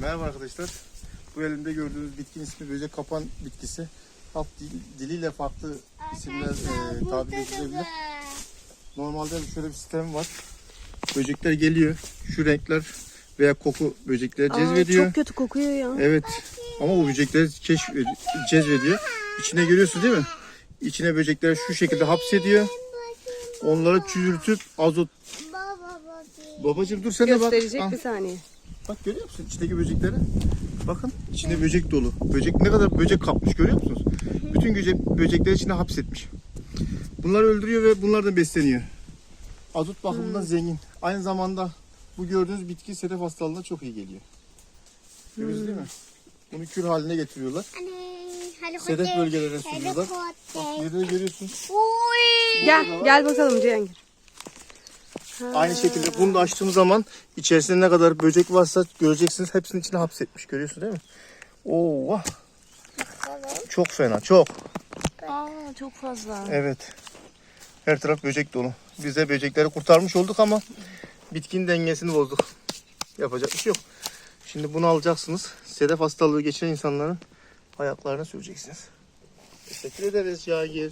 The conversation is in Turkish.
Merhaba arkadaşlar. Bu elimde gördüğünüz bitkinin ismi böcek kapan bitkisi. Dil- diliyle farklı isimler e, tabir edilebilir. Normalde şöyle bir sistem var. Böcekler geliyor. Şu renkler veya koku böcekleri Aa, cezbediyor. çok kötü kokuyor ya. Evet. Ama bu böcekleri keşf cezbediyor. İçine görüyorsun değil mi? İçine böcekleri şu şekilde hapsediyor. Onları çürütüp azot. Babacım dur sen de bak. Gösterecek bir saniye. Bak görüyor musun içindeki böcekleri? Bakın içinde böcek dolu. Böcek ne kadar böcek kapmış görüyor musunuz? Bütün böcek, böcekleri içine hapsetmiş. Bunları öldürüyor ve bunlardan besleniyor. Azot bakımından zengin. Aynı zamanda bu gördüğünüz bitki sedef hastalığına çok iyi geliyor. Görüyorsunuz değil mi? Bunu kür haline getiriyorlar. Sedef bölgelerine sürüyorlar. Bak görüyorsun. Gel gel bakalım Cihangir. Aynı şekilde bunu da açtığımız zaman içerisinde ne kadar böcek varsa göreceksiniz. Hepsinin içine hapsetmiş. Görüyorsunuz değil mi? Oo, vah. Çok fena, çok. Aa çok fazla. Evet. Her taraf böcek dolu. Biz de böcekleri kurtarmış olduk ama bitkinin dengesini bozduk. Yapacak bir şey yok. Şimdi bunu alacaksınız. Sedef hastalığı geçiren insanların ayaklarına süreceksiniz. Teşekkür ederiz Cahil.